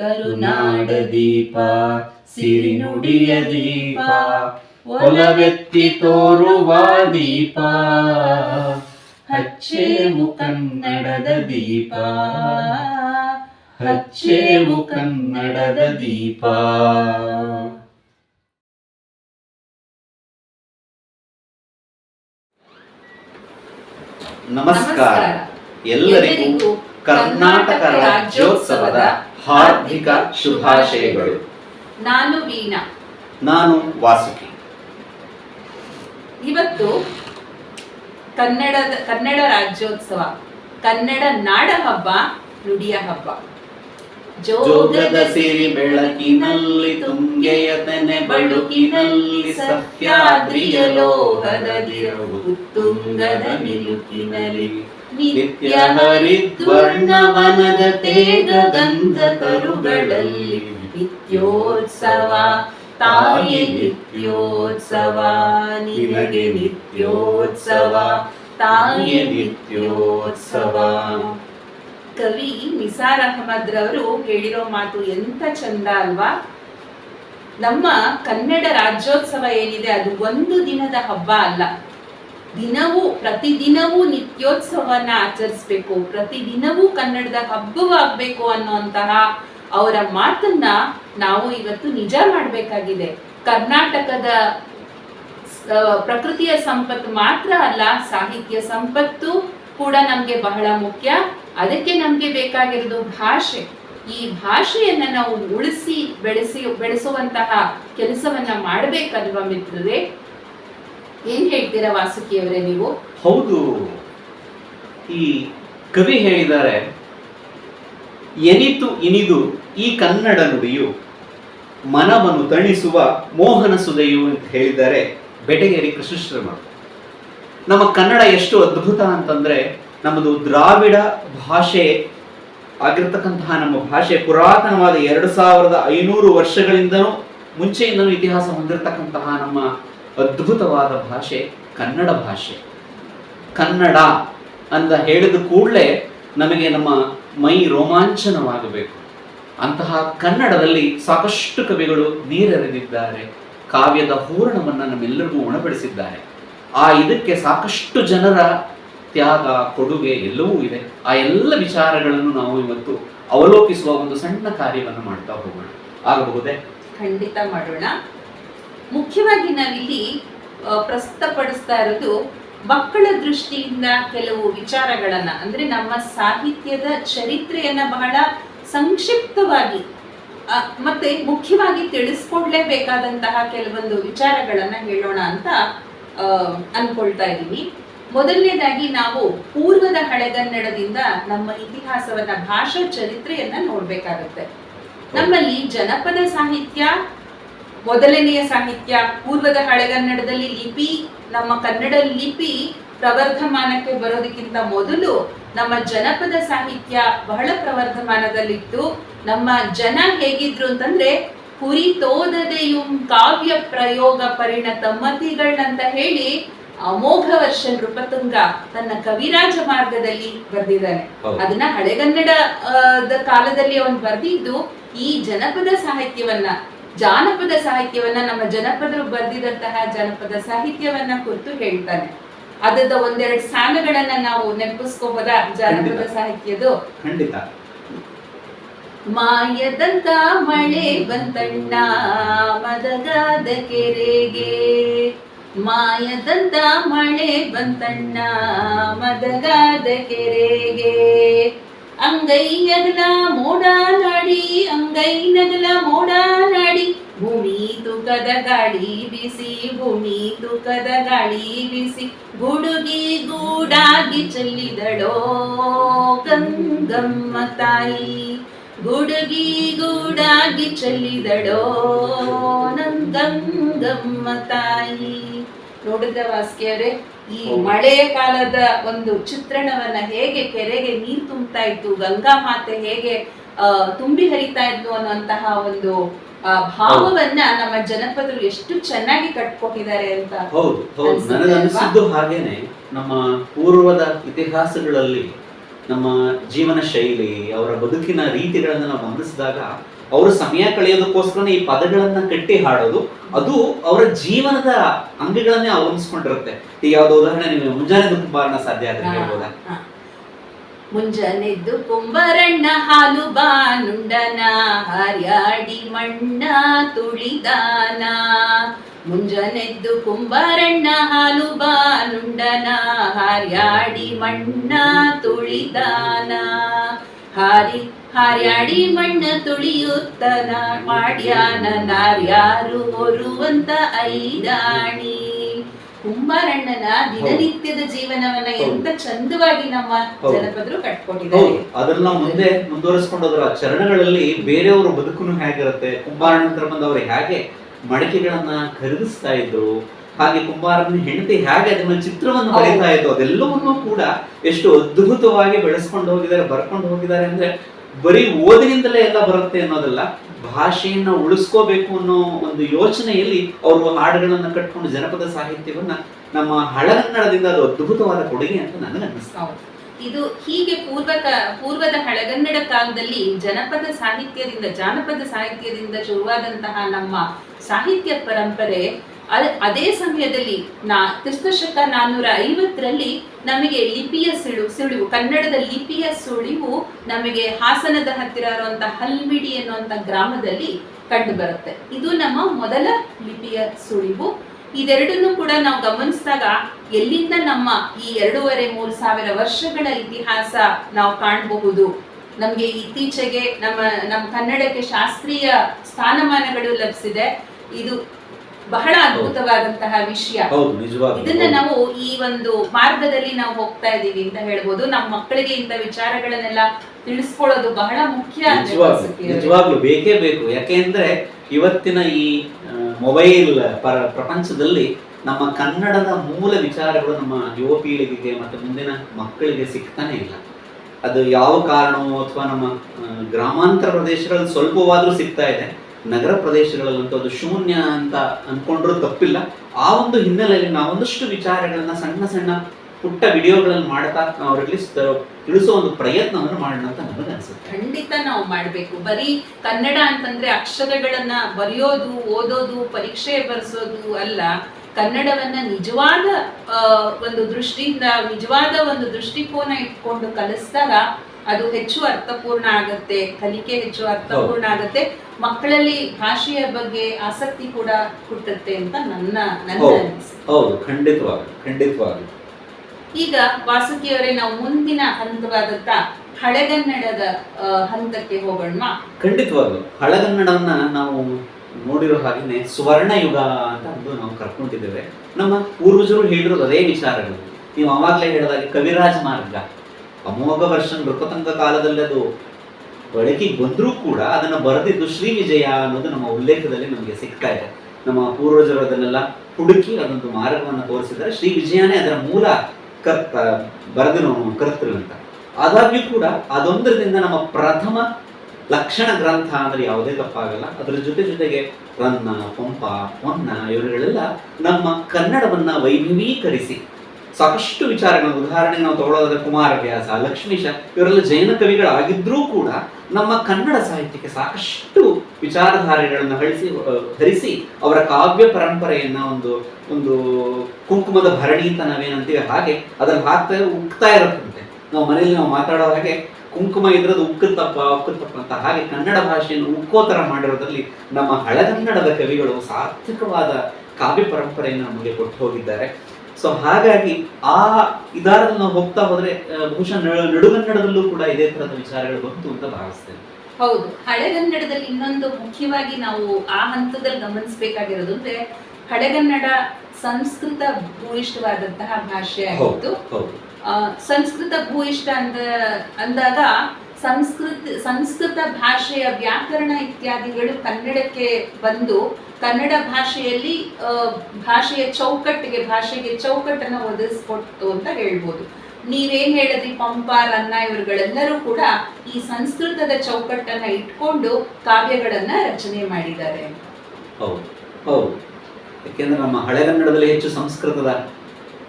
ಕರುನಾಡ ದೀಪ ಸಿರಿನುಡಿಯ ದೀಪ ಒಲವೆತ್ತಿ ತೋರುವ ದೀಪ. ಹಚ್ಚೇವು ಕನ್ನಡದ ದೀಪ. ಹಚ್ಚೇವು ಕನ್ನಡದ ದೀಪ. ನಮಸ್ಕಾರ. ಎಲ್ಲರಿಗೂ ಕರ್ನಾಟಕ ರಾಜ್ಯೋತ್ಸವದ ಹಾರ್ದಿಕ ಶುಭಾಶಯಗಳು. ನಾನು ವೀಣಾ. ನಾನು ವಾಸುಕಿ. ಇವತ್ತು ಕನ್ನಡದ ಕನ್ನಡ ರಾಜ್ಯೋತ್ಸವ ಕನ್ನಡ ನಾಡ ಹಬ್ಬ ನುಡಿಯ ಹಬ್ಬ. ಜೋಗದ ಸಿರಿ ಬೆಳಕಿನಲ್ಲಿ ತುಂಗೆಯ ತನೆ ಬಳುಕಿನಲ್ಲಿ ಸತ್ಯಾದ್ರಿಯ ಲೋಹದ ತುಂಗದ ಉತ್ತುಂಗದ ನಿಲುಕಿನಲ್ಲಿ ನಿತ್ಯ ಹರಿದ್ವರ್ಣವನದ ತೇಜ ಗಂಧ ತರುಗಳಲ್ಲಿ ನಿತ್ಯೋತ್ಸವ. ತಾಯಿ ನಿತ್ಯೋತ್ಸವ, ನಿನಗೆ ನಿತ್ಯೋತ್ಸವ, ತಾಯಿ ನಿತ್ಯೋತ್ಸವ. ಕವಿ ನಿಸಾರ್ ಅಹಮದ್ ರವರು ಹೇಳಿರೋ ಮಾತು ಎಂತ ಚಂದ ಅಲ್ವಾ? ನಮ್ಮ ಕನ್ನಡ ರಾಜ್ಯೋತ್ಸವ ಏನಿದೆ ಅದು ಒಂದು ದಿನದ ಹಬ್ಬ ಅಲ್ಲ. ದಿನವೂ, ಪ್ರತಿದಿನವೂ ನಿತ್ಯೋತ್ಸವನ ಆಚರಿಸ್ಬೇಕು. ಪ್ರತಿದಿನವೂ ಕನ್ನಡದ ಹಬ್ಬವಾಗಬೇಕು ಅನ್ನುವಂತಹ ಅವರ ಮಾತನ್ನ ನಾವು ಇವತ್ತು ನಿಜ ಮಾಡಬೇಕಾಗಿದೆ. ಕರ್ನಾಟಕದ ಪ್ರಕೃತಿಯ ಸಂಪತ್ತು ಮಾತ್ರ ಅಲ್ಲ, ಸಾಹಿತ್ಯ ಸಂಪತ್ತು ಕೂಡ ನಮ್ಗೆ ಬಹಳ ಮುಖ್ಯ. ಅದಕ್ಕೆ ನಮ್ಗೆ ಬೇಕಾಗಿರೋದು ಭಾಷೆ. ಈ ಭಾಷೆಯನ್ನ ನಾವು ಉಳಿಸಿ, ಬೆಳೆಸಿ, ಬೆಳೆಸುವಂತಹ ಕೆಲಸವನ್ನ ಮಾಡ್ಬೇಕಲ್ವಾ ಮಿತ್ರರೇ? ಏನ್ ಹೇಳ್ತೀರಾ ವಾಸುಕಿಯವರೇ ನೀವು? ಹೌದು. ಈ ಕವಿ ಹೇಳಿದ್ದಾರೆ, ಎನಿತು ಇನಿದು ಈ ಕನ್ನಡ ನುಡಿಯು, ಮನವನ್ನು ತಣಿಸುವ ಮೋಹನ ಸುದೆಯು ಅಂತ ಹೇಳಿದ್ದಾರೆ ಬೆಟಗೇರಿ ಕೃಷ್ಣಶ್ರಮ ನಮ್ಮ ಕನ್ನಡ ಎಷ್ಟು ಅದ್ಭುತ ಅಂತಂದ್ರೆ, ನಮ್ಮದು ದ್ರಾವಿಡ ಭಾಷೆ ಆಗಿರ್ತಕ್ಕಂತಹ ನಮ್ಮ ಭಾಷೆ ಪುರಾತನವಾದ ಎರಡು ಸಾವಿರದ ಐನೂರು ವರ್ಷಗಳಿಂದನೂ ಮುಂಚೆಯಿಂದನೂ ಇತಿಹಾಸ ಹೊಂದಿರತಕ್ಕಂತಹ ನಮ್ಮ ಅದ್ಭುತವಾದ ಭಾಷೆ, ಕನ್ನಡ ಭಾಷೆ. ಕನ್ನಡ ಅಂತ ಹೇಳಿದ ಕೂಡಲೇ ನಮಗೆ ನಮ್ಮ ಮೈ ರೋಮಾಂಚನವಾಗಬೇಕು. ಅಂತಹ ಕನ್ನಡದಲ್ಲಿ ಸಾಕಷ್ಟು ಕವಿಗಳು ನೀರೆರೆದಿದ್ದಾರೆ. ಕಾವ್ಯದ ಹೂರಣವನ್ನು ನಮ್ಮೆಲ್ಲರಿಗೂ ಉಣಬಡಿಸಿದ್ದಾರೆ. ಆ ಇದಕ್ಕೆ ಸಾಕಷ್ಟು ಜನರ ತ್ಯಾಗ, ಕೊಡುಗೆ ಎಲ್ಲವೂ ಇದೆ. ಆ ಎಲ್ಲ ವಿಚಾರಗಳನ್ನು ನಾವು ಇವತ್ತು ಅವಲೋಕಿಸುವ ಒಂದು ಸಣ್ಣ ಕಾರ್ಯವನ್ನು ಮಾಡ್ತಾ ಹೋಗೋಣ. ಆಗಬಹುದೇ? ಖಂಡಿತ ಮಾಡೋಣ. ಮುಖ್ಯವಾಗಿ ನಾವಿಲ್ಲಿ ಪ್ರಸ್ತುತಪಡಿಸ್ತಾ ಇರೋದು ಮಕ್ಕಳ ದೃಷ್ಟಿಯಿಂದ ಕೆಲವು ವಿಚಾರಗಳನ್ನ. ಅಂದ್ರೆ ನಮ್ಮ ಸಾಹಿತ್ಯದ ಚರಿತ್ರೆಯನ್ನ ಬಹಳ ಸಂಕ್ಷಿಪ್ತವಾಗಿ ಮತ್ತೆ ಮುಖ್ಯವಾಗಿ ತಿಳಿಸ್ಕೊಡ್ಲೇಬೇಕಾದಂತಹ ಕೆಲವೊಂದು ವಿಚಾರಗಳನ್ನ ಹೇಳೋಣ ಅಂತ ಅನ್ಕೊಳ್ತಾ ಇದ್ದೀನಿ. ಮೊದಲನೇದಾಗಿ ನಾವು ಪೂರ್ವದ ಹಳೆಗನ್ನಡದಿಂದ ನಮ್ಮ ಇತಿಹಾಸವನ್ನ, ಭಾಷಾ ಚರಿತ್ರೆಯನ್ನ ನೋಡ್ಬೇಕಾಗುತ್ತೆ. ನಮ್ಮಲ್ಲಿ ಜನಪದ ಸಾಹಿತ್ಯ ಮೊದಲನೆಯ ಸಾಹಿತ್ಯ ಪೂರ್ವದ ಹಳೆಗನ್ನಡದಲ್ಲಿ ಲಿಪಿ ನಮ್ಮ ಕನ್ನಡ ಲಿಪಿ ಪ್ರವರ್ಧಮಾನಕ್ಕೆ ಬರೋದಕ್ಕಿಂತ ಮೊದಲು ನಮ್ಮ ಜನಪದ ಸಾಹಿತ್ಯ ಬಹಳ ಪ್ರವರ್ಧಮಾನದಲ್ಲಿತ್ತು. ನಮ್ಮ ಜನ ಹೇಗಿದ್ರು ಅಂತಂದ್ರೆ ಕುರಿ ತೋದದೆಯುಂ ಕಾವ್ಯ ಪ್ರಯೋಗ ಪರಿಣತ ಮತಿಗಳಂತ ಹೇಳಿ ಅಮೋಘ ವರ್ಷ ನೃಪತುಂಗ ತನ್ನ ಕವಿರಾಜ ಮಾರ್ಗದಲ್ಲಿ ಬರೆದಿದ್ದಾನೆ. ಅದನ್ನ ಹಳೆಗನ್ನಡ ಆ, ದ ಕಾಲದಲ್ಲಿ ಅವನು ಬರೆದಿದ್ದು ಈ ಜನಪದ ಸಾಹಿತ್ಯವನ್ನ. ಜಾನಪದ ಸಾಹಿತ್ಯವನ್ನ ನಮ್ಮ ಜನಪದರು ಬರೆದಿದಂತಹ ಜನಪದ ಸಾಹಿತ್ಯವನ್ನ ಕುರಿತು ಹೇಳ್ತಾನೆ. ಅದದ ಒಂದೆರಡು ಸಾಲುಗಳನ್ನ ನಾವು ನೆನಪಿಸ್ಕೋಬೋದ? ಜಾನಪದ ಸಾಹಿತ್ಯದ ಸಾಹಿತ್ಯದು ಖಂಡಿತ. ಮಾಯದಂತ ಮಳೆ ಬಂತಣ್ಣ ಮದಗಾದ ಕೆರೆಗೆ. ಮಾಯದಂತ ಮಳೆ ಬಂತಣ್ಣ ಮದಗಾದ ಕೆರೆಗೆ. ಅಂಗೈ ನಗಲ ಮೋಡ ನಾಡಿ, ಅಂಗೈ ನಗಲ ಮೋಡ ನಾಡಿ. ಭೂಮಿ ತುಕದ ಗಾಳಿ ಬಿಸಿ, ಭೂಮಿ ತುಕದ ಗಾಳಿ ಬಿಸಿ. ಗುಡುಗಿ ಗೂಡಾಗಿ ಚೆಲ್ಲಿದಳೋ ಗಂಗಮ್ಮ ತಾಯಿ. ಗುಡುಗಿ ಗೂಡಾಗಿ ಚೆಲ್ಲಿದಳೋ ನಂಗಂಗಮ್ಮ ಗಂಗಮ್ಮ ತಾಯಿ. ನೋಡಿದ್ರ ವಾಸ್ಕಿಯರೇ ಈ. ಮಳೆಯ ಕಾಲದ ಒಂದು ಚಿತ್ರಣವನ್ನ ಹೇಗೆ ಕೆರೆಗೆ ನೀರು ತುಂಬ್ತಾ ಇತ್ತು ಗಂಗಾ ಮಾತೆ ಹೇಗೆ ತುಂಬಿ ಹರಿತಾ ಇದ್ಲು ಅನ್ನುವಂತಹ ಒಂದು ಆ, ಭಾವವನ್ನ ನಮ್ಮ ಜನಪದರು ಎಷ್ಟು ಚೆನ್ನಾಗಿ ಕಟ್ಕೊಟ್ಟಿದ್ದಾರೆ ಅಂತ ಹೌದು ಹೌದು. ನನಗೆ ಅನಿಸಿದ್ದು ಹಾಗೇನೆ. ನಮ್ಮ ಪೂರ್ವದ ಇತಿಹಾಸಗಳಲ್ಲಿ ನಮ್ಮ ಜೀವನ ಶೈಲಿ ಅವರ ಬದುಕಿನ ರೀತಿಗಳನ್ನು ನಾವು ಗಮನಿಸಿದಾಗ ಅವರು ಸಮಯ ಕಳೆಯೋದಕ್ಕೋಸ್ಕರ ಈ ಪದಗಳನ್ನ ಕಟ್ಟಿ ಹಾಡೋದು ಅದು ಅವರ ಜೀವನದ ಅಂಗಗಳನ್ನೇ ಅವಲಂಬಿಸ್ಕೊಂಡಿರುತ್ತೆ. ಈಗ ಯಾವ್ದು ಉದಾಹರಣೆ ನಿಮಗೆ ಮುಂಜಾನೆ ಕುಂಬಾರಣ ಸಾಧ್ಯ ಆದ್ರೆ ಹೇಳ್ಬೋದಾ? ಮುಂಜಾನೆ ಮುಂಜಾನೆದ್ದು ಕುಂಬರಣ್ಣ ಹಾಲು ಬಾನುಂಡನ ಹಾರ್ಯಾಡಿ ಮಣ್ಣ ತುಳಿದಾನ. ಮುಂಜಾನೆದ್ದು ಕುಂಬಾರಣ್ಣ ಹಾಲು ಬಾನುಂಡನ ಹಾರ್ಯಾಡಿ ಮಣ್ಣ ತುಳಿದಾನ. ಹಾರಿ ಹಾರ್ಯಾಡಿ ಮಣ್ಣ ತುಳಿಯುತ್ತನ ಮಾಡ್ಯಾನ ನಾರ್ಯಾರು ಹೊರುವಂತ ಐದಾಣಿ. ಕುಂಬಾರಣ್ಣನ ದಿನನಿತ್ಯದ ಜೀವನವನ್ನ ಎಂತ ಚಂದವಾಗಿ ನಮ್ಮ ಜನಪದರು ಕಟ್ಕೊಂಡಿದ್ದಾರೆ. ಅದನ್ನ ನಾವು ಮುಂದೆ ಮುಂದುವರಿಸ್ಕೊಂಡೋದ್ರ ಚರಣಗಳಲ್ಲಿ ಬೇರೆಯವರ ಬದುಕುನು ಹೇಗಿರುತ್ತೆ? ಕುಂಬಾರಣ್ಣ ಬಂದವರು ಹೇಗೆ ಮಡಿಕೆಗಳನ್ನ ಖರೀದಿಸ್ತಾ ಇದ್ರು? ಹಾಗೆ ಕುಂಬಾರನ ಹೆಂಡತಿ ಹೇಗೆ ಅದನ್ನ ಚಿತ್ರವನ್ನು. ಬರೀತಾ ಇದ್ದು ಅದೆಲ್ಲವನ್ನೂ ಕೂಡ ಎಷ್ಟು ಅದ್ಭುತವಾಗಿ ಬೆಳೆಸ್ಕೊಂಡು ಹೋಗಿದ್ದಾರೆ ಬರ್ಕೊಂಡು ಹೋಗಿದ್ದಾರೆ ಅಂದ್ರೆ ಬರೀ ಓದಿನಿಂದಲೇ ಎಲ್ಲ ಬರುತ್ತೆ ಅನ್ನೋದಲ್ಲ, ಭಾಷೆಯನ್ನ ಉಳಿಸ್ಕೋಬೇಕು ಅನ್ನೋ ಒಂದು ಯೋಚನೆಯಲ್ಲಿ ಅವರು ಹಾಡುಗಳನ್ನ ಕಟ್ಕೊಂಡು ಜನಪದ ಸಾಹಿತ್ಯವನ್ನ ನಮ್ಮ ಹಳಗನ್ನಡದಿಂದ ಅದು ಅದ್ಭುತವಾದ ಕೊಡುಗೆ ಅಂತ ನನಗೆ ಅನ್ನಿಸ್ತಾ. ಇದು ಹೀಗೆ ಪೂರ್ವ ಪೂರ್ವದ ಹಳಗನ್ನಡ ಕಾಲದಲ್ಲಿ ಜನಪದ ಸಾಹಿತ್ಯದಿಂದ, ಜಾನಪದ ಸಾಹಿತ್ಯದಿಂದ ಶುರುವಾದಂತಹ ನಮ್ಮ ಸಾಹಿತ್ಯ ಪರಂಪರೆ ಅದ್- ಸಮಯದಲ್ಲಿ ನಾ ಕ್ರಿಸ್ತಶಕ ನಾನ್ನೂರ ಐವತ್ತರಲ್ಲಿ ನಮಗೆ ಲಿಪಿಯ ಸುಳಿವು ಸುಳಿವು, ಕನ್ನಡದ ಲಿಪಿಯ ಸುಳಿವು ನಮಗೆ ಹಾಸನದ ಹತ್ತಿರ ಇರುವಂತ ಹಲ್ಮಿಡಿ ಅನ್ನುವಂಥ ಗ್ರಾಮದಲ್ಲಿ ಕಂಡು ಬರುತ್ತೆ ಇದು ನಮ್ಮ ಮೊದಲ ಲಿಪಿಯ ಸುಳಿವು. ಇದೆರಡನ್ನು ಕೂಡ ನಾವು ಗಮನಿಸಿದಾಗ ಎಲ್ಲಿಂದ ನಮ್ಮ ಈ ಎರಡೂವರೆ ಮೂರು ಸಾವಿರ ವರ್ಷಗಳ ಇತಿಹಾಸ ನಾವು ಕಾಣಬಹುದು. ನಮ್ಗೆ ಇತ್ತೀಚೆಗೆ ನಮ್ಮ ನಮ್ಮ ಕನ್ನಡಕ್ಕೆ ಶಾಸ್ತ್ರೀಯ ಸ್ಥಾನಮಾನಗಳು ಲಭಿಸಿದೆ. ಇದು ಬಹಳ ಅದ್ಭುತವಾದಂತಹ ವಿಷಯ. ಹೌದು ನಿಜವಾಗ್ಲೂ. ಇದನ್ನ ನಾವು ಈ ಒಂದು ಮಾರ್ಗದಲ್ಲಿ ನಾವು ಹೋಗ್ತಾ ಇದ್ದೀವಿ ಅಂತ ಹೇಳ್ಬೋದು. ನಮ್ಮ ಮಕ್ಕಳಿಗೆ ಇಂಥ ವಿಚಾರಗಳನ್ನೆಲ್ಲ ತಿಳಿಸ್ಕೊಳ್ಳೋದು ಬಹಳ ಮುಖ್ಯ ನಿಜವಾಗ್ಲು ಬೇಕೇ ಬೇಕು. ಯಾಕೆಂದ್ರೆ ಇವತ್ತಿನ ಈ ಮೊಬೈಲ್ ಪರ ಪ್ರಪಂಚದಲ್ಲಿ ನಮ್ಮ ಕನ್ನಡದ ಮೂಲ ವಿಚಾರಗಳು ನಮ್ಮ ಯುವ ಪೀಳಿಗೆಗೆ ಮತ್ತು ಮುಂದಿನ ಮಕ್ಕಳಿಗೆ ಸಿಗ್ತಾನೆ ಇಲ್ಲ. ಅದು ಯಾವ ಕಾರಣವೋ ಅಥವಾ ನಮ್ಮ ಗ್ರಾಮಾಂತರ ಪ್ರದೇಶಗಳಲ್ಲಿ ಸ್ವಲ್ಪವಾದರೂ ಸಿಗ್ತಾ ಇದೆ. ನಗರ ಪ್ರದೇಶಗಳಲ್ಲಂತೂ ಅದು ಶೂನ್ಯ ಅಂತ ಅನ್ಕೊಂಡ್ರು ತಪ್ಪಿಲ್ಲ. ಆ ಒಂದು ಹಿನ್ನೆಲೆಯಲ್ಲಿ ನಾವೊಂದಷ್ಟು ವಿಚಾರಗಳನ್ನ ಸಣ್ಣ ಸಣ್ಣ ಪುಟ್ಟ ವಿಡಿಯೋಗಳನ್ನು ಮಾಡ್ತಾ ನಾವು ಅವ್ರಿಗೆ ತಿಳಿಸೋ ಒಂದು ಪ್ರಯತ್ನವನ್ನು ಮಾಡೋಣ ಅಂತ ನಮಗೆ ಅನ್ಸುತ್ತೆ ಖಂಡಿತ ನಾವು ಮಾಡಬೇಕು. ಬರೀ ಕನ್ನಡ ಅಂತಂದ್ರೆ ಅಕ್ಷರಗಳನ್ನ ಬರೆಯೋದು, ಓದೋದು, ಪರೀಕ್ಷೆ ಬರೆಸೋದು ಅಲ್ಲ, ಕನ್ನಡವನ್ನ ನಿಜವಾದ ಒಂದು ದೃಷ್ಟಿಯಿಂದ, ನಿಜವಾದ ಒಂದು ದೃಷ್ಟಿಕೋನ ಇಟ್ಕೊಂಡು ಕಲಿಸಿದಾಗ ಅದು ಹೆಚ್ಚು ಅರ್ಥಪೂರ್ಣ ಆಗುತ್ತೆ ಕಲಿಕೆ ಹೆಚ್ಚು ಅರ್ಥಪೂರ್ಣ ಆಗುತ್ತೆ. ಮಕ್ಕಳಲ್ಲಿ ಭಾಷೆಯ ಬಗ್ಗೆ ಆಸಕ್ತಿ ಕೂಡ ಹುಟ್ಟುತ್ತೆ ಅಂತ ನನ್ನ ನನ್ನ ಹೌದು. ಖಂಡಿತವಾಗಿ ಖಂಡಿತವಾಗಿ. ಈಗ ವಾಸುಕಿಯವರೇ ನಾವು ಮುಂದಿನ ಹಂತವಾದಂತ ಹಳೆಗನ್ನಡದ ಹಂತಕ್ಕೆ ಹೋಗೋಣ ಖಂಡಿತವಾಗ್ಲು ಹಳೆಗನ್ನಡವನ್ನ ನಾವು ನೋಡಿರೋ ಹಾಗೆನೆ ಸುವರ್ಣ ಯುಗ ಅಂತ ಒಂದು ನಾವು ಕರ್ಕೊಂಡಿದ್ದೇವೆ ನಮ್ಮ ಪೂರ್ವಜರು ಹೇಳಿರೋದು ಅದೇ ವಿಚಾರಗಳು. ನೀವು ಅವಾಗಲೇ ಹೇಳಿದಾಗೆ ಕವಿರಾಜ ಮಾರ್ಗ. ಅಮೋಘ ವರ್ಷನ್ ನೃಪತಂಗ ಕಾಲದಲ್ಲಿ ಅದು ಬಳಕೆಗೆ ಬಂದರೂ ಕೂಡ ಅದನ್ನ ಬರೆದಿದ್ದು ಶ್ರೀ ವಿಜಯ ಅನ್ನೋದು ನಮ್ಮ ಉಲ್ಲೇಖದಲ್ಲಿ ನಮಗೆ ಸಿಗ್ತಾ ಇದೆ. ನಮ್ಮ ಪೂರ್ವಜರು ಅದನ್ನೆಲ್ಲ ಹುಡುಕಿ ಅದೊಂದು ಮಾರ್ಗವನ್ನು ತೋರಿಸಿದರೆ ಶ್ರೀ ವಿಜಯನೇ ಅದರ ಮೂಲ ಕರ್ತ ಬರೆದಿರೋನು ಕರ್ತೃ ಅಂತ. ಆದಾಗ್ಯೂ ಕೂಡ ಅದೊಂದರಿಂದ ನಮ್ಮ ಪ್ರಥಮ ಲಕ್ಷಣ ಗ್ರಂಥ ಅಂದ್ರೆ ಯಾವುದೇ ತಪ್ಪಾಗಲ್ಲ. ಅದರ ಜೊತೆ ಜೊತೆಗೆ ರನ್ನ, ಪಂಪ, ಹೊನ್ನ, ಇವರುಗಳೆಲ್ಲ ನಮ್ಮ ಕನ್ನಡವನ್ನ ವೈಭವೀಕರಿಸಿ ಸಾಕಷ್ಟು ವಿಚಾರಗಳು ಉದಾಹರಣೆಗೆ ನಾವು ತಗೊಳ್ಳೋದಾದ್ರೆ ಕುಮಾರವ್ಯಾಸ ಲಕ್ಷ್ಮೀಶ ಇವರೆಲ್ಲ ಜೈನ ಕವಿಗಳಾಗಿದ್ರೂ ಕೂಡ ನಮ್ಮ ಕನ್ನಡ ಸಾಹಿತ್ಯಕ್ಕೆ ಸಾಕಷ್ಟು ವಿಚಾರಧಾರೆಗಳನ್ನು ಹಳಿಸಿ ಧರಿಸಿ ಅವರ ಕಾವ್ಯ ಪರಂಪರೆಯನ್ನ ಒಂದು ಒಂದು ಕುಂಕುಮದ ಭರಣಿ ಅಂತ ನಾವೇನಂತೀವಿ ಹಾಗೆ ಅದ್ರಲ್ಲಿ ಹಾಕ್ತಾ, ಉಕ್ತಾ ಇರುತ್ತಂತೆ. ನಾವು ಮನೆಯಲ್ಲಿ ನಾವು ಮಾತಾಡೋ ಹಾಗೆ ಕುಂಕುಮ ಇದ್ರದ್ದು ಉಕ್ಕುತ್ತಪ್ಪ ಉಕ್ಕುತ್ತಪ್ಪ ಅಂತ ಹಾಗೆ ಕನ್ನಡ ಭಾಷೆಯನ್ನು ಉಕ್ಕೋ ಥರ ಮಾಡಿರೋದ್ರಲ್ಲಿ ನಮ್ಮ ಹಳೆಗನ್ನಡದ ಕವಿಗಳು ಸಾರ್ಥಕವಾದ ಕಾವ್ಯ ಪರಂಪರೆಯನ್ನು ನಮಗೆ ಕೊಟ್ಟು ಹೋಗಿದ್ದಾರೆ. ಸೊ ಹಾಗಾಗಿ ಆ ಇದಾರಲ್ಲಿ ನಾವು ಹೋಗ್ತಾ ಹೋದ್ರೆ ಬಹುಶಃ ನಡುಗನ್ನಡದಲ್ಲೂ ಕೂಡ ಇದೇ ತರದ ವಿಚಾರಗಳು ಬಂತು ಅಂತ ಭಾವಿಸ್ತೇನೆ. ಹೌದು. ಹಳೆಗನ್ನಡದಲ್ಲಿ ಇನ್ನೊಂದು ಮುಖ್ಯವಾಗಿ ನಾವು ಆ ಹಂತದಲ್ಲಿ ಗಮನಿಸಬೇಕಾಗಿರೋದು ಅಂದ್ರೆ ಹಳೆಗನ್ನಡ ಸಂಸ್ಕೃತ ಭೂಯಿಷ್ಠವಾದಂತಹ ಭಾಷೆ ಆಗಿತ್ತು. ಸಂಸ್ಕೃತ ಭೂಯಿಷ್ಠ ಅಂದ ಅಂದಾಗ ಸಂಸ್ಕೃತ ಸಂಸ್ಕೃತ ಭಾಷೆಯ ವ್ಯಾಕರಣ ಇತ್ಯಾದಿಗಳು ಕನ್ನಡಕ್ಕೆ ಬಂದು ಕನ್ನಡ ಭಾಷೆಯಲ್ಲಿ ಭಾಷೆಯ ಚೌಕಟ್ಟಿಗೆ, ಭಾಷೆಗೆ ಚೌಕಟ್ಟನ್ನು ಒದಗಿಸ್ಕೊಟ್ಟು ಅಂತ ಹೇಳ್ಬೋದು. ನೀವೇನ್ ಹೇಳಿದ್ರಿ ಪಂಪ, ರನ್ನ ಇವರುಗಳೆಲ್ಲರೂ ಕೂಡ ಈ ಸಂಸ್ಕೃತದ ಚೌಕಟ್ಟನ್ನ ಇಟ್ಕೊಂಡು ಕಾವ್ಯಗಳನ್ನ ರಚನೆ ಮಾಡಿದ್ದಾರೆ ಹೌದು ಹೌದು. ಯಾಕೆಂದ್ರೆ ನಮ್ಮ ಹಳೆಗನ್ನಡದಲ್ಲಿ ಹೆಚ್ಚು ಸಂಸ್ಕೃತದ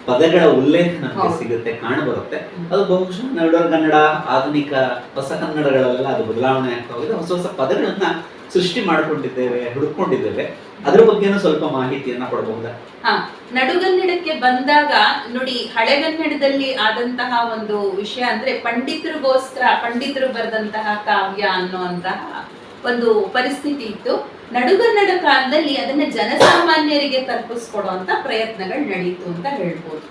ಪದಗಳ ಉಲ್ಲೇಖ ನಮಗೆ. ಸಿಗುತ್ತೆ ಕಾಣಬರುತ್ತೆ. ಅದು ಬಹುಶಃ ನಡುವರ್ ಕನ್ನಡ ಆಧುನಿಕ ಹೊಸ ಕನ್ನಡಗಳೆಲ್ಲ ಅದು ಬದಲಾವಣೆ ಆಗ್ತಾ ಹೋಗಿದೆ. ಹೊಸ ಹೊಸ ಪದಗಳನ್ನ ಸೃಷ್ಟಿ ಮಾಡ್ಕೊಂಡಿದ್ದೇವೆ ಹುಡುಕೊಂಡಿದ್ದೇವೆ. ಅದ್ರ ಬಗ್ಗೆನೂ ಸ್ವಲ್ಪ ಮಾಹಿತಿಯನ್ನ ಕೊಡಬಹುದಾ ಹಾ ನಡುಗನ್ನಡಕ್ಕೆ ಬಂದಾಗ ನೋಡಿ ಹಳೆಗನ್ನಡದಲ್ಲಿ ಆದಂತಹ ಒಂದು ವಿಷಯ ಅಂದ್ರೆ ಪಂಡಿತರಿಗೋಸ್ಕರ ಪಂಡಿತರು ಬರೆದಂತಹ ಕಾವ್ಯ ಅನ್ನುವಂತಹ ಒಂದು ಪರಿಸ್ಥಿತಿ ಇತ್ತು. ನಡುಗನ್ನಡ ಕಾಲದಲ್ಲಿ ಅದನ್ನ ಜನಸಾಮಾನ್ಯರಿಗೆ ತಲುಪಿಸ್ಕೊಡುವಂತ ಪ್ರಯತ್ನಗಳು ನಡೀತು ಅಂತ ಹೇಳ್ಬೋದು.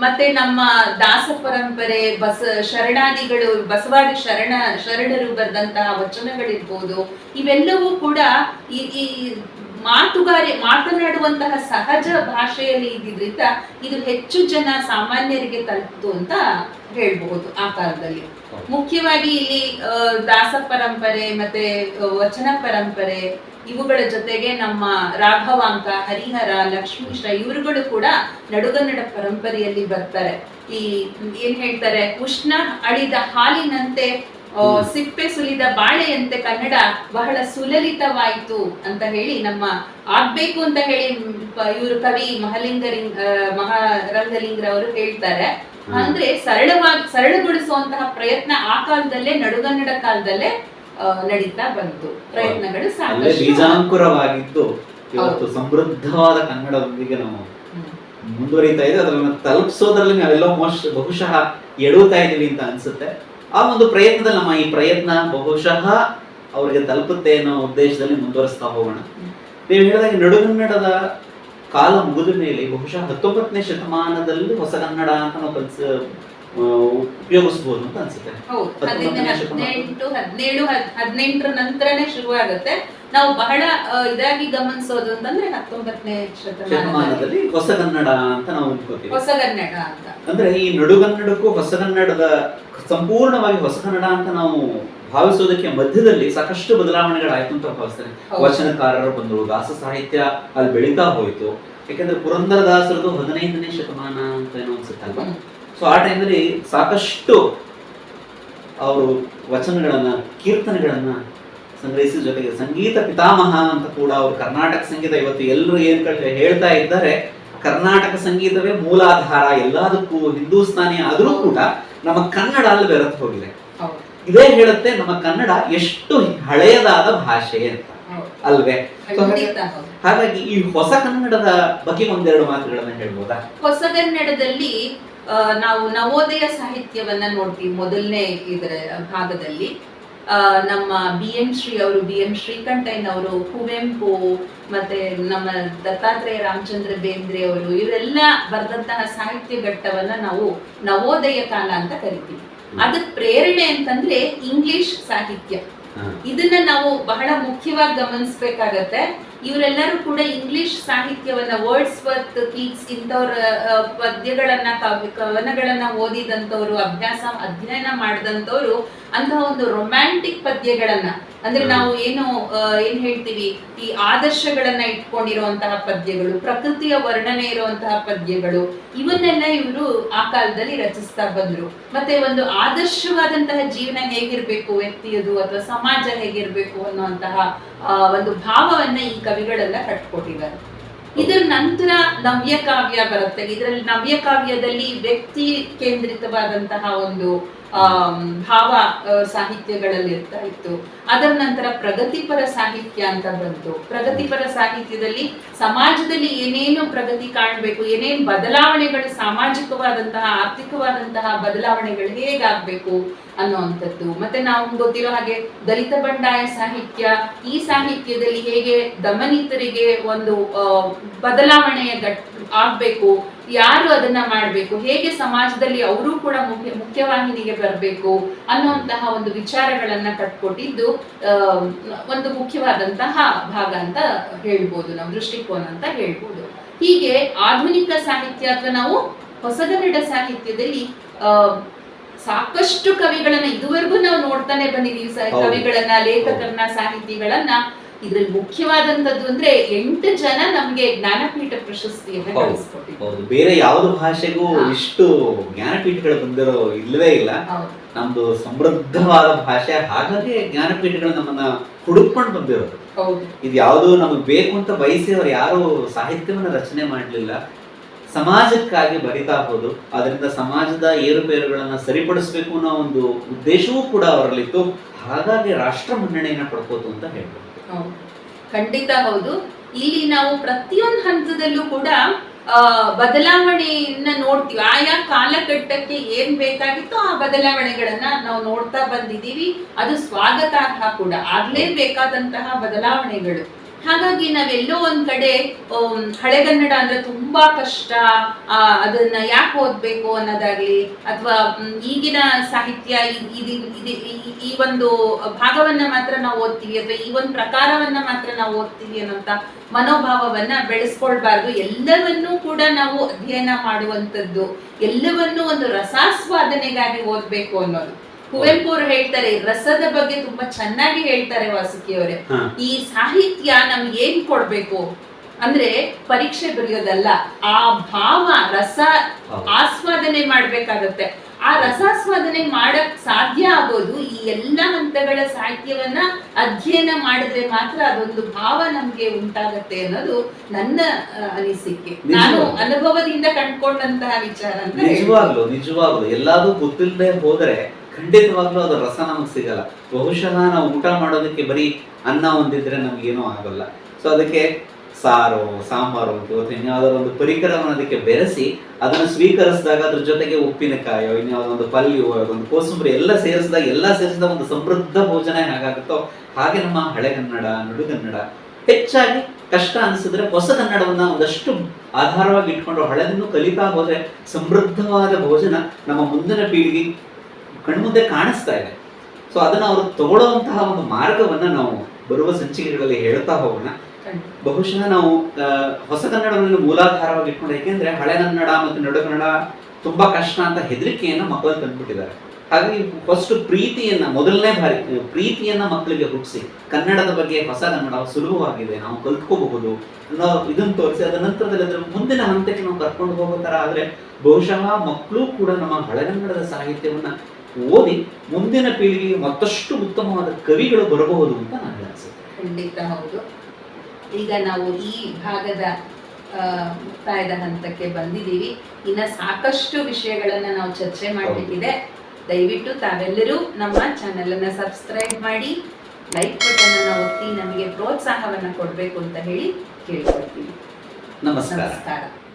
ಮತ್ತೆ ನಮ್ಮ ದಾಸ ಪರಂಪರೆ ಬಸ ಶರಣಾದಿಗಳು ಬಸವಾದಿ ಶರಣ ಶರಣರು ಬರೆದಂತಹ ವಚನಗಳಿರ್ಬೋದು ಇವೆಲ್ಲವೂ ಕೂಡ ಈ ಈ ಮಾತುಗಾರಿ ಮಾತನಾಡುವಂತಹ ಸಹಜ ಭಾಷೆಯಲ್ಲಿ ಇದ್ದಿದ್ರಿಂದ ಇದು ಹೆಚ್ಚು ಜನ ಸಾಮಾನ್ಯರಿಗೆ ತಲುಪಿತು ಅಂತ ಹೇಳ್ಬಹುದು ಆ ಕಾಲದಲ್ಲಿ ಮುಖ್ಯವಾಗಿ ಇಲ್ಲಿ ದಾಸ ಪರಂಪರೆ ಮತ್ತೆ ವಚನ ಪರಂಪರೆ ಇವುಗಳ ಜೊತೆಗೆ ನಮ್ಮ ರಾಘವಾಂಕ ಹರಿಹರ ಲಕ್ಷ್ಮೀಶ್ರ ಇವರುಗಳು ಕೂಡ ನಡುಗನ್ನಡ ಪರಂಪರೆಯಲ್ಲಿ ಬರ್ತಾರೆ ಈ ಏನ್ ಹೇಳ್ತಾರೆ ಉಷ್ಣ ಅಳಿದ ಹಾಲಿನಂತೆ. ಸಿಪ್ಪೆ ಸುಲಿದ ಬಾಳೆಯಂತೆ ಕನ್ನಡ ಬಹಳ ಸುಲಲಿತವಾಯಿತು ಅಂತ ಹೇಳಿ ನಮ್ಮ ಆಗ್ಬೇಕು ಅಂತ ಹೇಳಿ ಇವರು ಕವಿ ಮಹಲಿಂಗರಿಂಗ್ ಆ, ಮಹಾರಂಗಲಿಂಗ್ರ ಅವರು ಹೇಳ್ತಾರೆ ಅಂದ್ರೆ ಸರಳವಾಗಿ ಸರಳಗೊಳಿಸುವಂತಹ ಪ್ರಯತ್ನ ಆ ಕಾಲದಲ್ಲೇ ನಡುಗನ್ನಡ ಕಾಲದಲ್ಲೇ ನಡೀತಾ ಬಂತು. ಪ್ರಯತ್ನಗಳು ಸಾಕಷ್ಟು ಇವತ್ತು ಸಮೃದ್ಧವಾದ ಕನ್ನಡದೊಂದಿಗೆ ನಾವು ಮುಂದುವರಿತಾ ಇದೆ ಅದನ್ನ ತಲುಪಿಸೋದ್ರಲ್ಲಿ ನಾವೆಲ್ಲೋ ಮೋಸ್ಟ್ ಬಹುಶಃ ಎಡುತ್ತಾ ಇದೀವಿ ಅಂತ ಅನ್ಸುತ್ತೆ. ಆ ಒಂದು ಪ್ರಯತ್ನದಲ್ಲಿ ನಮ್ಮ ಈ ಪ್ರಯತ್ನ ಬಹುಶಃ ಅವರಿಗೆ ತಲುಪುತ್ತೆ ಅನ್ನೋ ಉದ್ದೇಶದಲ್ಲಿ ಮುಂದುವರಿಸ್ತಾ ಹೋಗೋಣ. ನೀವು ಹೇಳಿದಾಗ ನಡುಗನ್ನಡದ ಕಾಲ ಮುಗಿದ ಮೇಲೆ ಬಹುಶಃ ಹತ್ತೊಂಬತ್ತನೇ ಶತಮಾನದಲ್ಲಿ ಹೊಸ ಕನ್ನಡ ಅಂತ ನಾವು ಕಲ್ಸ ಉಪಯೋಗಿಸಬಹುದು ಅಂತ ಅನ್ಸುತ್ತೆ. ಹದಿನೇಳು ಹದ್- ಹದಿನೆಂಟರ ನಂತರನೇ ಶುರುವಾಗುತ್ತೆ. ನಾವು ಬಹಳ ಇದಾಗಿ ಗಮನಿಸೋದು ಅಂತಂದ್ರೆ ಹತ್ತೊಂಬತ್ತನೇ ಶತಮಾನದಲ್ಲಿ. ಶತಮಾನದಲ್ಲಿ ಹೊಸ ಕನ್ನಡ ಅಂತ ನಾವು ಹೊಸಗನ್ನಡ ಹೊಸ ಕನ್ನಡ ಅಂತ. ಅಂದ್ರೆ ಈ ನಡುಗನ್ನಡಕ್ಕೂ ಹೊಸಗನ್ನಡದ ಸಂಪೂರ್ಣವಾಗಿ ಹೊಸ ಕನ್ನಡ ಅಂತ ನಾವು ಭಾವಿಸೋದಕ್ಕೆ ಮಧ್ಯದಲ್ಲಿ ಸಾಕಷ್ಟು ಬದಲಾವಣೆಗಳಾಯ್ತು ಅಂತ ಭಾವಿಸ್ತಾರೆ. ವಚನಕಾರರು ಬಂದರು ದಾಸ ಸಾಹಿತ್ಯ ಅಲ್ಲಿ ಬೆಳೀತಾ ಹೋಯ್ತು. ಯಾಕಂದ್ರೆ ಪುರಂದರದಾಸರದು ಹದಿನೈದನೇ ಶತಮಾನ ಅಂತ ಏನೋ ಅನ್ಸುತ್ತಲ್ವಾ. ಸೊ ಆ ಟೈಮಲ್ಲಿ ಸಾಕಷ್ಟು ಅವರು ವಚನಗಳನ್ನ ಕೀರ್ತನೆಗಳನ್ನ ಸಂಗ್ರಹಿಸಿದ ಜೊತೆಗೆ ಸಂಗೀತ ಪಿತಾಮಹ ಅಂತ ಕೂಡ ಅವರು ಕರ್ನಾಟಕ ಸಂಗೀತ ಇವತ್ತು ಎಲ್ಲರೂ ಏನ್ ಹೇಳ್ತಾ ಇದ್ದಾರೆ ಕರ್ನಾಟಕ ಸಂಗೀತವೇ ಮೂಲಾಧಾರ ಎಲ್ಲದಕ್ಕೂ ಹಿಂದೂಸ್ತಾನಿ ಆದರೂ ಕೂಡ ನಮ್ಮ ಕನ್ನಡ ಅಲ್ಲಿ ಬೆರೆತು ಹೋಗಿದೆ. ಇದೇ ಹೇಳುತ್ತೆ ನಮ್ಮ ಕನ್ನಡ ಎಷ್ಟು ಹಳೆಯದಾದ ಭಾಷೆ ಅಂತ. ಅಲ್ವೇ? ಹಾಗಾಗಿ ಈ ಹೊಸ ಕನ್ನಡದ ಬಗ್ಗೆ ಒಂದೆರಡು ಮಾತುಗಳನ್ನ ಹೇಳ್ಬೋದಾ? ಹೊಸ ಕನ್ನಡದಲ್ಲಿ ನಾವು ನವೋದಯ ಸಾಹಿತ್ಯವನ್ನ ನೋಡ್ತೀವಿ ಮೊದಲನೇ ಇದರ ಭಾಗದಲ್ಲಿ. ನಮ್ಮ ಬಿ ಎಂ ಶ್ರೀ ಅವರು ಬಿ ಎಂ ಶ್ರೀಕಂಠಯ್ಯ ಅವರು ಕುವೆಂಪು ಮತ್ತೆ ನಮ್ಮ ದತ್ತಾತ್ರೇಯ ರಾಮಚಂದ್ರ ಬೇಂದ್ರೆ ಅವರು ಇವರೆಲ್ಲ ಬರೆದಂತಹ ಸಾಹಿತ್ಯ ಘಟ್ಟವನ್ನ ನಾವು ನವೋದಯ ಕಾಲ ಅಂತ ಕರಿತೀವಿ. ಅದಕ್ಕೆ ಪ್ರೇರಣೆ ಅಂತಂದ್ರೆ ಇಂಗ್ಲಿಷ್ ಸಾಹಿತ್ಯ. ಇದನ್ನ ನಾವು ಬಹಳ ಮುಖ್ಯವಾಗಿ ಗಮನಿಸಬೇಕಾಗತ್ತೆ. ಇವರೆಲ್ಲರೂ ಕೂಡ ಇಂಗ್ಲಿಷ್ ಸಾಹಿತ್ಯವನ್ನ ವರ್ಡ್ಸ್ ವರ್ತ್ ಕೀಟ್ಸ್ ಇಂಥವ್ರ ಪದ್ಯಗಳನ್ನ ಕಾವ್ಯ ಕವನಗಳನ್ನ ಓದಿದಂಥವ್ರು ಅಭ್ಯಾಸ ಅಧ್ಯಯನ ಮಾಡಿದಂಥವ್ರು ಅಂತಹ ಒಂದು ರೊಮ್ಯಾಂಟಿಕ್ ಪದ್ಯಗಳನ್ನ. ಅಂದ್ರೆ ನಾವು ಏನು ಏನ್ ಹೇಳ್ತೀವಿ? ಈ ಆದರ್ಶಗಳನ್ನ ಇಟ್ಕೊಂಡಿರುವಂತಹ ಪದ್ಯಗಳು ಪ್ರಕೃತಿಯ ವರ್ಣನೆ ಇರುವಂತಹ ಪದ್ಯಗಳು ಇವನ್ನೆಲ್ಲ ಇವರು ಆ ಕಾಲದಲ್ಲಿ ರಚಿಸ್ತಾ ಬಂದ್ರು. ಮತ್ತೆ ಒಂದು ಆದರ್ಶವಾದಂತಹ ಜೀವನ ಹೇಗಿರ್ಬೇಕು ವ್ಯಕ್ತಿಯದು ಅಥವಾ ಸಮಾಜ ಹೇಗಿರ್ಬೇಕು ಅನ್ನುವಂತಹ ಒಂದು ಭಾವವನ್ನ ಈ ಕವಿಗಳೆಲ್ಲ ಕಟ್ಕೊಟ್ಟಿದ್ದಾರೆ. ಇದರ ನಂತರ ನವ್ಯ ಕಾವ್ಯ ಬರುತ್ತೆ. ಇದರಲ್ಲಿ ನವ್ಯ ಕಾವ್ಯದಲ್ಲಿ ವ್ಯಕ್ತಿ ಕೇಂದ್ರಿತವಾದಂತಹ ಒಂದು ಭಾವ ಸಾಹಿತ್ಯಗಳಲ್ಲಿ ಇರ್ತಾ ಇತ್ತು ಅದರ ನಂತರ ಪ್ರಗತಿಪರ ಸಾಹಿತ್ಯ ಅಂತ ಬಂತು. ಪ್ರಗತಿಪರ ಸಾಹಿತ್ಯದಲ್ಲಿ ಸಮಾಜದಲ್ಲಿ ಏನೇನು ಪ್ರಗತಿ ಕಾಣಬೇಕು, ಏನೇನು ಬದಲಾವಣೆಗಳು, ಸಾಮಾಜಿಕವಾದಂತಹ, ಆರ್ಥಿಕವಾದಂತಹ ಬದಲಾವಣೆಗಳು ಹೇಗಾಗಬೇಕು ಅನ್ನುವಂಥದ್ದು. ಮತ್ತೆ ನಾವು ಗೊತ್ತಿರೋ ಹಾಗೆ ದಲಿತ ಬಂಡಾಯ ಸಾಹಿತ್ಯ, ಈ ಸಾಹಿತ್ಯದಲ್ಲಿ ಹೇಗೆ ದಮನಿತರಿಗೆ ಒಂದು ಬದಲಾವಣೆಯ ಆಗ್ಬೇಕು ಯಾರು ಅದನ್ನ ಮಾಡಬೇಕು? ಹೇಗೆ ಸಮಾಜದಲ್ಲಿ ಅವರು ಕೂಡ ಮುಖ್ಯ ಮುಖ್ಯವಾಹಿನಿಗೆ ಬರಬೇಕು ಅನ್ನುವಂತಹ ಒಂದು ವಿಚಾರಗಳನ್ನ ಕಟ್ಕೊಟ್ಟಿದ್ದು ಒಂದು ಮುಖ್ಯವಾದಂತಹ ಭಾಗ ಅಂತ ಹೇಳ್ಬೋದು ನಾವು ದೃಷ್ಟಿಕೋನ ಅಂತ ಹೇಳ್ಬೋದು. ಹೀಗೆ ಆಧುನಿಕ ಸಾಹಿತ್ಯ ಅಥವಾ ನಾವು ಹೊಸಗನ್ನಡ ಸಾಹಿತ್ಯದಲ್ಲಿ ಸಾಕಷ್ಟು ಕವಿಗಳನ್ನ ಇದುವರೆಗೂ ನಾವು ನೋಡ್ತಾನೆ ಬಂದಿದ್ದೀವಿ. ಕವಿಗಳನ್ನ ಲೇಖಕರನ್ನ ಸಾಹಿತಿಗಳನ್ನ. ಇದ್ರಲ್ಲಿ ಮುಖ್ಯವಾದಂತದ್ದು ಅಂದ್ರೆ ಎಂಟು ಜನ ನಮ್ಗೆ ಜ್ಞಾನಪೀಠ ಪ್ರಶಸ್ತಿಯನ್ನ ಹೌದು. ಬೇರೆ ಯಾವ್ದು ಭಾಷೆಗೂ ಇಷ್ಟು ಜ್ಞಾನಪೀಠಗಳು ಬಂದಿರೋ ಇಲ್ಲವೇ ಇಲ್ಲ. ನಮ್ದು ಸಮೃದ್ಧವಾದ ಭಾಷೆ ಹಾಗಾಗಿ ಜ್ಞಾನಪೀಠಗಳು ನಮ್ಮನ್ನ ಹುಡುಕೊಂಡು ಬಂದಿರೋದು. ಇದು ಯಾವುದು ನಮಗೆ ಬೇಕು ಅಂತ ಬಯಸಿ ಅವ್ರು ಯಾರು ಸಾಹಿತ್ಯವನ್ನ ರಚನೆ ಮಾಡಲಿಲ್ಲ. ಸಮಾಜಕ್ಕಾಗಿ ಬರಿತಾ ಹೋದು ಅದರಿಂದ ಸಮಾಜದ ಏರುಪೇರುಗಳನ್ನ ಸರಿಪಡಿಸಬೇಕು ಅನ್ನೋ ಒಂದು ಉದ್ದೇಶವೂ ಕೂಡ ಅವರಲ್ಲಿತ್ತು. ಹಾಗಾಗಿ ರಾಷ್ಟ್ರ ಮನ್ನಣೆಯನ್ನ ಪಡ್ಕೋತು ಅಂತ ಹೇಳ್ಬೋದು. ಖಂಡಿತ ಹೌದು. ಇಲ್ಲಿ ನಾವು ಪ್ರತಿಯೊಂದು ಹಂತದಲ್ಲೂ ಕೂಡ ಬದಲಾವಣೆಯನ್ನ ನೋಡ್ತೀವಿ. ಆಯಾ ಕಾಲಘಟ್ಟಕ್ಕೆ ಏನ್ ಬೇಕಾಗಿತ್ತೋ ಆ ಬದಲಾವಣೆಗಳನ್ನ ನಾವು ನೋಡ್ತಾ ಬಂದಿದ್ದೀವಿ. ಅದು ಸ್ವಾಗತಾರ್ಹ ಕೂಡ. ಆಗ್ಲೇಬೇಕಾದಂತಹ ಬದಲಾವಣೆಗಳು. ಹಾಗಾಗಿ ನಾವೆಲ್ಲೋ ಒಂದ್ ಕಡೆ ಹಳೆಗನ್ನಡ ಅಂದ್ರೆ ತುಂಬಾ ಕಷ್ಟ. ಅದನ್ನ ಯಾಕೆ ಓದ್ಬೇಕು ಅನ್ನೋದಾಗ್ಲಿ, ಅಥವಾ ಈಗಿನ ಸಾಹಿತ್ಯ ಈ ಒಂದು ಭಾಗವನ್ನ ಮಾತ್ರ ನಾವು ಓದ್ತೀವಿ, ಅಥವಾ ಈ ಒಂದು ಪ್ರಕಾರವನ್ನ ಮಾತ್ರ ನಾವು ಓದ್ತೀವಿ ಅನ್ನೋಂತ ಮನೋಭಾವವನ್ನ ಬೆಳೆಸ್ಕೊಳ್ಬಾರ್ದು. ಎಲ್ಲವನ್ನೂ ಕೂಡ ನಾವು ಅಧ್ಯಯನ ಮಾಡುವಂಥದ್ದು, ಎಲ್ಲವನ್ನೂ ಒಂದು ರಸಾಸ್ವಾದನೆಗಾಗಿ ಓದ್ಬೇಕು ಅನ್ನೋದು. ಕುವೆಂಪು ಅವರು ಹೇಳ್ತಾರೆ ರಸದ ಬಗ್ಗೆ ತುಂಬಾ ಚೆನ್ನಾಗಿ ಹೇಳ್ತಾರೆ ವಾಸುಕಿ ಅವರೇ. ಈ ಸಾಹಿತ್ಯ ನಮ್ಗೆ ಏನ್ ಕೊಡ್ಬೇಕು? ಅಂದ್ರೆ ಪರೀಕ್ಷೆ ಬರೆಯೋದಲ್ಲ ಆ ಭಾವ ರಸ ಆಸ್ವಾದನೆ ಮಾಡ್ಬೇಕಾಗತ್ತೆ. ಆ ರಸಾಸ್ವಾದನೆ ಮಾಡಕ್ ಸಾಧ್ಯ ಆಗೋದು ಈ ಎಲ್ಲ ಹಂತಗಳ ಸಾಹಿತ್ಯವನ್ನ ಅಧ್ಯಯನ ಮಾಡಿದ್ರೆ ಮಾತ್ರ ಅದೊಂದು ಭಾವ ನಮ್ಗೆ ಉಂಟಾಗತ್ತೆ ಅನ್ನೋದು ನನ್ನ ಅನಿಸಿಕೆ. ನಾನು ಅನುಭವದಿಂದ ಕಂಡ್ಕೊಂಡಂತಹ ವಿಚಾರ. ನಿಜವಾಗ್ಲು ನಿಜವಾಗ್ಲು. ಎಲ್ಲಾದ್ರೂ ಗೊತ್ತಿಲ್ಲದೆ ಹೋದ್ರೆ ಖಂಡಿತವಾಗ್ಲೂ ಅದು ರಸ ನಮಗೆ ಸಿಗಲ್ಲ. ಬಹುಶಃ ನಾವು ಊಟ ಮಾಡೋದಕ್ಕೆ ಬರೀ ಅನ್ನ ಒಂದಿದ್ರೆ ನಮ್ಗೇನು ಆಗಲ್ಲ. ಸೊ ಅದಕ್ಕೆ ಸಾರು, ಸಾಂಬಾರು ಇವತ್ತು ಇನ್ಯಾವುದೋ ಒಂದು ಪರಿಕರವನ್ನು ಅದಕ್ಕೆ ಬೆರೆಸಿ ಅದನ್ನು ಸ್ವೀಕರಿಸಿದಾಗ ಅದ್ರ ಜೊತೆಗೆ ಉಪ್ಪಿನಕಾಯೋ, ಇನ್ಯಾವುದೋ ಒಂದು ಪಲ್ಯೋ ಒಂದು ಕೋಸಂಬರಿ ಎಲ್ಲ ಸೇರಿಸಿದಾಗ ಎಲ್ಲ ಸೇರಿಸಿದಾಗ ಒಂದು ಸಮೃದ್ಧ ಭೋಜನ ಹೇಗಾಗುತ್ತೋ ಹಾಗೆ ನಮ್ಮ ಹಳೆಗನ್ನಡ ನುಡುಗನ್ನಡ ಹೆಚ್ಚಾಗಿ ಕಷ್ಟ ಅನಿಸಿದ್ರೆ ಹೊಸ ಕನ್ನಡವನ್ನ ಒಂದಷ್ಟು ಆಧಾರವಾಗಿ ಇಟ್ಕೊಂಡು ಹಳೆದನ್ನು ಕಲಿತಾ ಹೋದ್ರೆ ಸಮೃದ್ಧವಾದ ಭೋಜನ ನಮ್ಮ ಮುಂದಿನ ಪೀಳಿಗೆ ಕಣ್ಮುಂದೆ ಕಾಣಿಸ್ತಾ ಇದೆ. ಸೊ ಅದನ್ನ ಅವರು ತಗೊಳ್ಳುವಂತಹ ಒಂದು ಮಾರ್ಗವನ್ನ ನಾವು ಬರುವ ಸಂಚಿಕೆಗಳಲ್ಲಿ ಹೇಳ್ತಾ ಹೋಗೋಣ. ಬಹುಶಃ ನಾವು ಹೊಸ ಕನ್ನಡವನ್ನು ಮೂಲಾಧಾರವಾಗಿ ಇಟ್ಕೊಂಡು ಯಾಕೆಂದ್ರೆ ಹಳೆಗನ್ನಡ ಮತ್ತು ನಡುಗನ್ನಡ ತುಂಬಾ ಕಷ್ಟ ಅಂತ ಹೆದರಿಕೆಯನ್ನ ಮಕ್ಕಳು ತಂದ್ಬಿಟ್ಟಿದ್ದಾರೆ. ಹಾಗಾಗಿ ಫಸ್ಟ್ ಪ್ರೀತಿಯನ್ನ ಮೊದಲನೇ ಬಾರಿ ಪ್ರೀತಿಯನ್ನ ಮಕ್ಕಳಿಗೆ ಹುಟ್ಟಿಸಿ ಕನ್ನಡದ ಬಗ್ಗೆ ಹೊಸ ಕನ್ನಡ ಸುಲಭವಾಗಿದೆ ನಾವು ಕಲ್ತ್ಕೋಬಹುದು ಅನ್ನೋ ಇದನ್ನ ತೋರಿಸಿ ಅದರ ನಂತರದಲ್ಲಿ ಅದರ ಮುಂದಿನ ಹಂತಕ್ಕೆ ನಾವು ಕರ್ಕೊಂಡು ಹೋಗೋ ತರ ಆದ್ರೆ ಬಹುಶಃ ಮಕ್ಕಳು ಕೂಡ ನಮ್ಮ ಹಳೆಗನ್ನಡದ ಸಾಹಿತ್ಯವನ್ನ ಓದಿ ಮುಂದಿನ ಪೀಳಿಗೆಗೆ ಮತ್ತಷ್ಟು ಉತ್ತಮವಾದ ಕವಿಗಳು ಬರಬಹುದು ಅಂತ ನನಗೆ ಅನಿಸುತ್ತೆ. ಖಂಡಿತ ಹೌದು. ಈಗ ನಾವು ಈ ಭಾಗದ ಮುಕ್ತಾಯದ ಹಂತಕ್ಕೆ ಬಂದಿದ್ದೀವಿ. ಇನ್ನ ಸಾಕಷ್ಟು ವಿಷಯಗಳನ್ನ ನಾವು ಚರ್ಚೆ ಮಾಡಬೇಕಿದೆ. ದಯವಿಟ್ಟು ತಾವೆಲ್ಲರೂ ನಮ್ಮ ಚಾನೆಲ್ ಅನ್ನ ಸಬ್ಸ್ಕ್ರೈಬ್ ಮಾಡಿ ಲೈಕ್ ಬಟನ್ ಅನ್ನ ಒತ್ತಿ ನಮಗೆ ಪ್ರೋತ್ಸಾಹವನ್ನ ಕೊಡಬೇಕು ಅಂತ ಹೇಳಿ ಕೇಳ್ಕೊಳ್ತೀವಿ. ನಮಸ್ಕಾರ.